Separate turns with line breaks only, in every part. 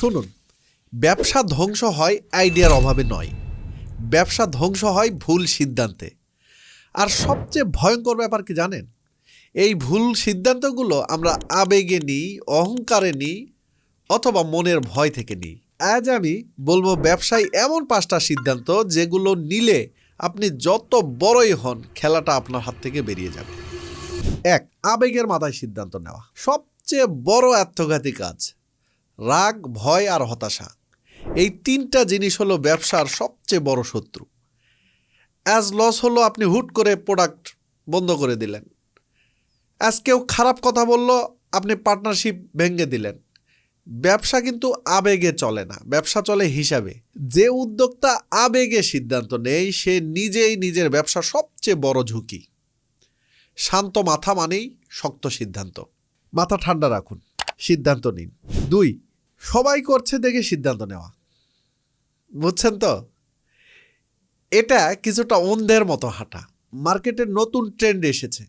শুনুন, ব্যবসা ধ্বংস হয় আইডিয়ার অভাবে নয়। ব্যবসা ধ্বংস হয় ভুল সিদ্ধান্তে। আর সবচেয়ে ভয়ঙ্কর ব্যাপার কি জানেন? এই ভুল সিদ্ধান্তগুলো আমরা আবেগে নিই, অহংকারে নিই, অথবা মনের ভয় থেকে নিই। আজ আমি বলব ব্যবসায় এমন পাঁচটা সিদ্ধান্ত যেগুলো নিলে আপনি যত বড়ই হন, খেলাটা আপনার হাত থেকে বেরিয়ে যাবে। এক, আবেগের মাথায় সিদ্ধান্ত নেওয়া। সবচেয়ে বড় আত্মঘাতী কাজ। রাগ, ভয় আর হতাশা। এই তিনটা জিনিস হলো ব্যবসার সবচেয়ে বড় শত্রু। অ্যাজ লস হলো আপনি হুট করে প্রোডাক্ট বন্ধ করে দিলেন। অ্যাজ কেউ খারাপ কথা বলল, আপনি পার্টনারশিপ ভেঙে দিলেন। ব্যবসা কিন্তু আবেগে চলে না, ব্যবসা চলে হিসাবে। যে উদ্যোক্তা আবেগে সিদ্ধান্ত নেই সে নিজেই নিজের ব্যবসা সবচেয়ে বড় ঝুঁকি। শান্ত মাথা মানেই শক্ত সিদ্ধান্ত। মাথা ঠান্ডা রাখুন, সিদ্ধান্ত নিন। দুই সবাই করছে দেখে সিদ্ধান্ত নেওয়া। বুঝছেন তো? এটা কিছুটা অন্ধের মতো হাঁটা। মার্কেটে নতুন ট্রেন্ড এসেছে।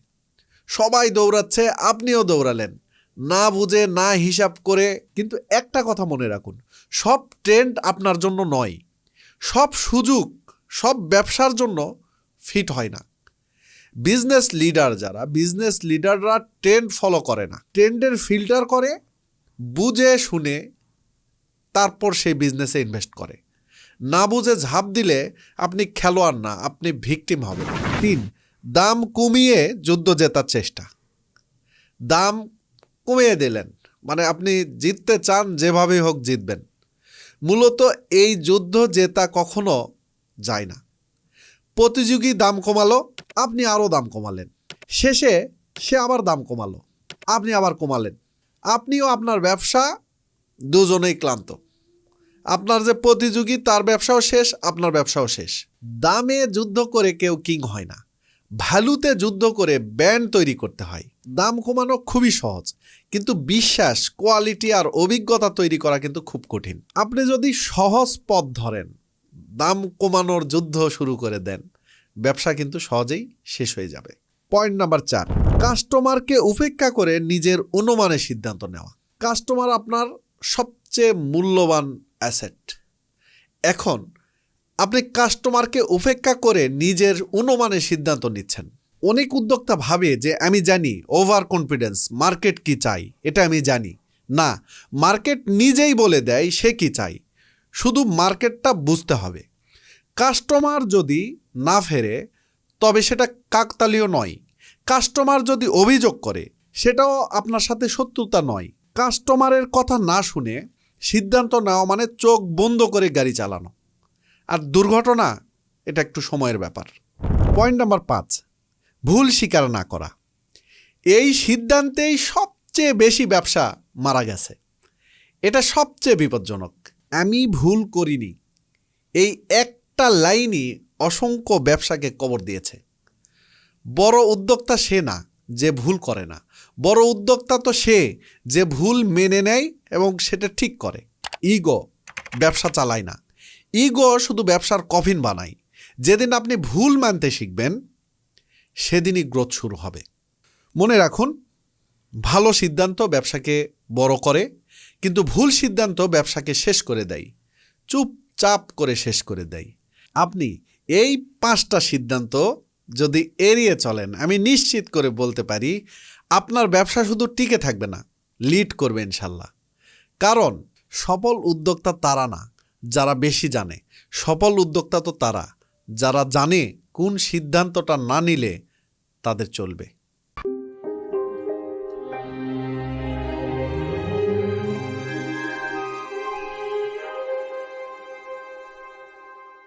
সবাই দৌড়াচ্ছে, আপনিও দৌড়ালেন। না বুঝে, না হিসাব করে, কিন্তু একটা কথা মনে রাখুন, সব ট্রেন্ড আপনার জন্য নয়। সব সুযোগ, সব ব্যবসার জন্য ফিট হয় না। বিজনেস লিডার যারা বিজনেস লিডাররা ট্রেন্ড ফলো করে না। ট্রেন্ডের ফিল্টার করে, বুঝে, শুনে তারপর সেই বিজনেসে ইনভেস্ট করে। না বুঝে ঝাঁপ দিলে আপনি খেলোয়াড় না, আপনি ভিকটিম হবেন। তিন, দাম কমিয়ে যুদ্ধ জেতার চেষ্টা। দাম কমিয়ে দিলেন মানে আপনি জিততে চান, যেভাবেই হোক জিতবেন। মূলত এই যুদ্ধ জেতা কখনো যায় না। প্রতিযোগী দাম কমালো, আপনি আরও দাম কমালেন। শেষে সে আবার দাম কমালো, আপনি আবার কমালেন। আপনিও আপনার ব্যবসা দুজনেই ক্লান্ত। আপনার যে প্রতিযোগী, তার ব্যবসাও শেষ, আপনার ব্যবসাও শেষ। দামে যুদ্ধ করে কেউ কিং হয় না। ভ্যালুতে যুদ্ধ করে ব্যান্ড তৈরি করতে হয়। দাম কমানো খুবই সহজ, কিন্তু বিশ্বাস, কোয়ালিটি আর অভিজ্ঞতা তৈরি করা কিন্তু খুব কঠিন। আপনি যদি সহজ পথ ধরেন, দাম কমানোর যুদ্ধ শুরু করে দেন, ব্যবসা কিন্তু সহজেই শেষ হয়ে যাবে। পয়েন্ট নাম্বার চার, কাস্টমারকে উপেক্ষা করে নিজের অনুমানের সিদ্ধান্ত নেওয়া। কাস্টমার আপনার সবচেয়ে মূল্যবান অ্যাসেট। এখন, আপনি কাস্টমারকে উপেক্ষা করে নিজের অনুমানের সিদ্ধান্ত নিচ্ছেন। অনেক উদ্যোক্তা ভাবে যে, আমি জানি ওভার কনফিডেন্স মার্কেট কি চাই? এটা আমি জানি। না মার্কেট নিজেই বলে দেয়, সে কি চাই? শুধু মার্কেটটা বুঝতে হবে। কাস্টমার যদি না ফেরে, তবে সেটা কাকতালীয় নয়। কাস্টমার যদি অভিযোগ করে, সেটাও আপনার সাথে শত্রুতা নয়। কাস্টমারের কথা না শুনে সিদ্ধান্ত নেওয়া মানে চোখ বন্ধ করে গাড়ি চালানো। আর দুর্ঘটনা, এটা একটু সময়ের ব্যাপার। পয়েন্ট নাম্বার পাঁচ, ভুল স্বীকার না করা। এই সিদ্ধান্তেই সবচেয়ে বেশি ব্যবসা মারা গেছে। এটা সবচেয়ে বিপজ্জনক। আমি ভুল করিনি। এই একটা লাইনই অসংখ্য ব্যবসাকে কবর দিয়েছে। বড় উদ্যোক্তা সে না। যে ভুল করে না। বড় উদ্যোক্তা তো সে, যে ভুল মেনে নেয় এবং সেটা ঠিক করে। ইগো, ব্যবসা চালায় না। ইগো শুধু ব্যবসার কফিন বানায়। যেদিন আপনি ভুল মানতে শিখবেন, সেদিনই গ্রোথ শুরু হবে। মনে রাখুন, ভালো সিদ্ধান্ত ব্যবসাকে বড় করে, কিন্তু ভুল সিদ্ধান্ত ব্যবসাকে শেষ করে দেয়। চুপচাপ করে শেষ করে দেয়। আপনি এই পাঁচটা সিদ্ধান্ত যদি এড়িয়ে চলেন, আমি নিশ্চিত করে বলতে পারি, আপনার ব্যবসা শুধু টিকে থাকবে না লিড করবে ইনশাল্লাহ। কারণ, সফল উদ্যোক্তা তারা না, যারা বেশি জানে। সফল উদ্যোক্তা তো তারা, যারা জানে কোন সিদ্ধান্তটা না নিলে তাদের চলবে।